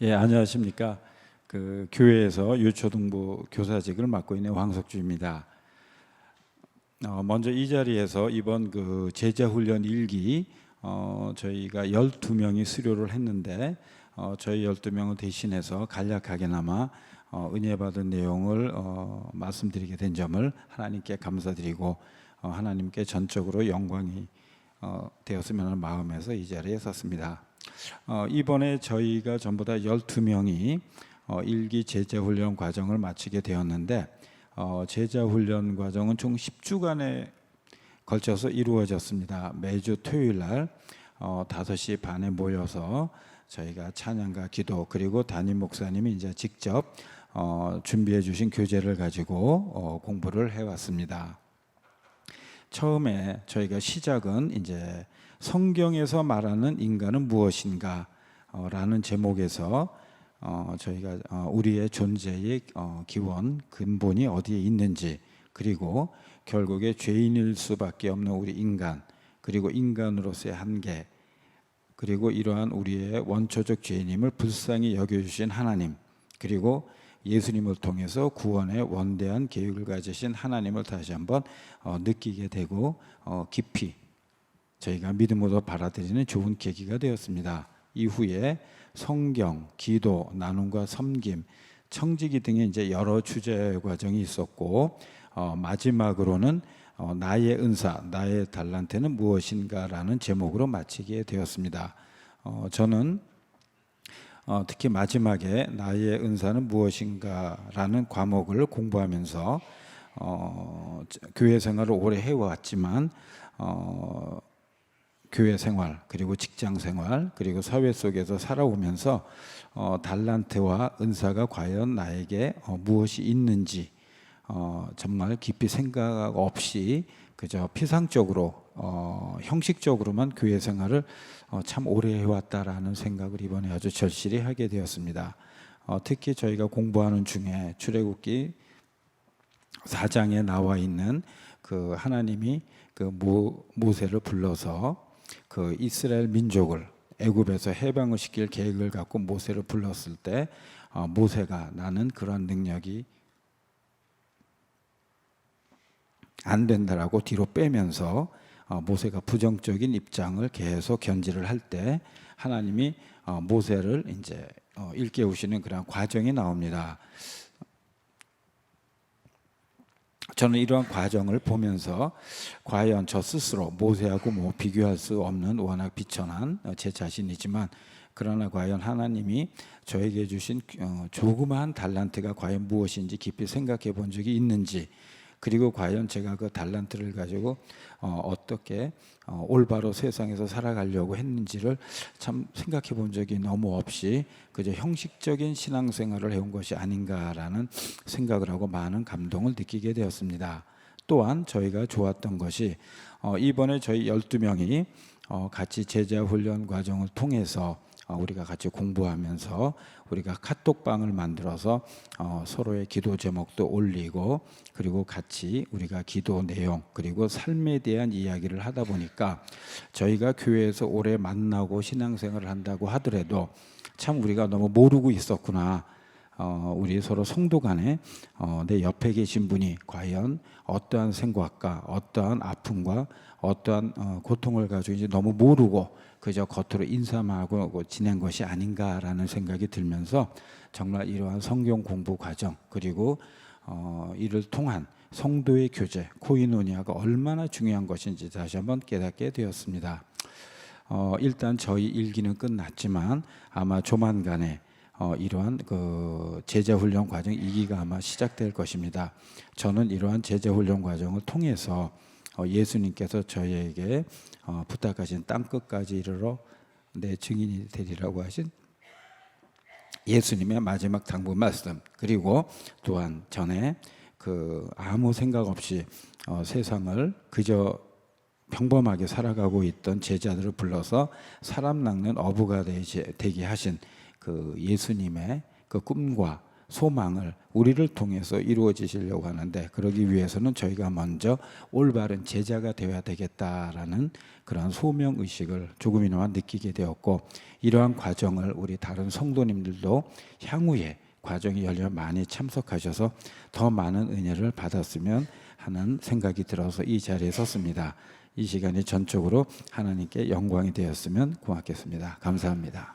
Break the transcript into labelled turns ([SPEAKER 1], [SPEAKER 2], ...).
[SPEAKER 1] 예, 안녕하십니까. 그 교회에서 유초등부 교사직을 맡고 있는 황석주입니다. 어, 먼저 이 자리에서 이번 그 제자 훈련 일기 어, 저희가 12명이 수료를 했는데 어, 저희 12명을 대신해서 간략하게나마 어, 은혜 받은 내용을 어, 말씀드리게 된 점을 하나님께 감사드리고 어, 하나님께 전적으로 영광이 어, 되었으면 하는 마음에서 이 자리에 섰습니다. 어, 이번에 저희가 전부 다 12명이 어, 일기 제자 훈련 과정을 마치게 되었는데 어, 제자 훈련 과정은 총 10주간에 걸쳐서 이루어졌습니다. 매주 토요일 날 어, 5시 반에 모여서 저희가 찬양과 기도 그리고 담임 목사님이 이제 직접 어, 준비해 주신 교재를 가지고 어, 공부를 해 왔습니다. 처음에 저희가 시작은 이제 성경에서 말하는 인간은 무엇인가라는 제목에서 어, 저희가 어, 우리의 존재의 어, 기원 근본이 어디에 있는지 그리고 결국에 죄인일 수밖에 없는 우리 인간 그리고 인간으로서의 한계 그리고 이러한 우리의 원초적 죄인임을 불쌍히 여겨주신 하나님 그리고 예수님을 통해서 구원의 원대한 계획을 가지신 하나님을 다시 한번 어, 느끼게 되고 어, 깊이 저희가 믿음으로 받아들이는 좋은 계기가 되었습니다. 이후에 성경, 기도, 나눔과 섬김, 청지기 등의 이제 여러 주제 과정이 있었고 어, 마지막으로는 어, 나의 은사, 나의 달란트는 무엇인가라는 제목으로 마치게 되었습니다. 어, 저는 어, 특히 마지막에 나의 은사는 무엇인가라는 과목을 공부하면서 어, 교회 생활을 오래 해왔지만 어, 교회 생활 그리고 직장 생활 그리고 사회 속에서 살아오면서 어, 달란트와 은사가 과연 나에게 어, 무엇이 있는지 어, 정말 깊이 생각 없이 그저 피상적으로 어, 형식적으로만 교회 생활을 어, 참 오래 해왔다라는 생각을 이번에 아주 절실히 하게 되었습니다. 어, 특히 저희가 공부하는 중에 출애굽기 4장에 나와 있는 그 하나님이 그 모, 모세를 불러서 그 이스라엘 민족을 애굽에서 해방을 시킬 계획을 갖고 모세를 불렀을 때 어, 모세가 나는 그런 능력이 안 된다라고 뒤로 빼면서 어, 모세가 부정적인 입장을 계속 견지를 할 때 하나님이 어, 모세를 이제 어, 일깨우시는 그런 과정이 나옵니다. 저는 이러한 과정을 보면서 과연 저 스스로 모세하고 뭐 비교할 수 없는 워낙 비천한 어, 제 자신이지만 그러나 과연 하나님이 저에게 주신 어, 조그마한 달란트가 과연 무엇인지 깊이 생각해 본 적이 있는지 그리고 과연 제가 그 달란트를 가지고 어, 어떻게 어, 올바로 세상에서 살아가려고 했는지를 참 생각해 본 적이 너무 없이 그저 형식적인 신앙생활을 해온 것이 아닌가라는 생각을 하고 많은 감동을 느끼게 되었습니다. 또한 저희가 좋았던 것이 어, 이번에 저희 12명이 어, 같이 제자 훈련 과정을 통해서 어, 우리가 같이 공부하면서 우리가 카톡방을 만들어서 어, 서로의 기도 제목도 올리고 그리고 같이 우리가 기도 내용 그리고 삶에 대한 이야기를 하다 보니까 저희가 교회에서 오래 만나고 신앙생활을 한다고 하더라도 참 우리가 너무 모르고 있었구나. 어, 우리 서로 성도 간에 어, 내 옆에 계신 분이 과연 어떠한 생각과 어떠한 아픔과 어떠한 어, 고통을 가지고 이제 너무 모르고 그저 겉으로 인사만 하고 지낸 것이 아닌가라는 생각이 들면서 정말 이러한 성경 공부 과정 그리고 어, 이를 통한 성도의 교제 코이노니아가 얼마나 중요한 것인지 다시 한번 깨닫게 되었습니다. 어, 일단 저희 일기는 끝났지만 아마 조만간에 어, 이러한 그 제자 훈련 과정 2기가 아마 시작될 것입니다. 저는 이러한 제자 훈련 과정을 통해서 어, 예수님께서 저희에게 어, 부탁하신 땅 끝까지 이르러 내 증인이 되리라고 하신 예수님의 마지막 당부 말씀 그리고 또한 전에 그 아무 생각 없이 어, 세상을 그저 평범하게 살아가고 있던 제자들을 불러서 사람 낚는 어부가 되게 하신 그 예수님의 그 꿈과 소망을 우리를 통해서 이루어지시려고 하는데 그러기 위해서는 저희가 먼저 올바른 제자가 되어야 되겠다라는 그러한 소명 의식을 조금이나마 느끼게 되었고 이러한 과정을 우리 다른 성도님들도 향후에 과정이 열려 많이 참석하셔서 더 많은 은혜를 받았으면 하는 생각이 들어서 이 자리에 섰습니다. 이 시간이 전적으로 하나님께 영광이 되었으면 고맙겠습니다. 감사합니다.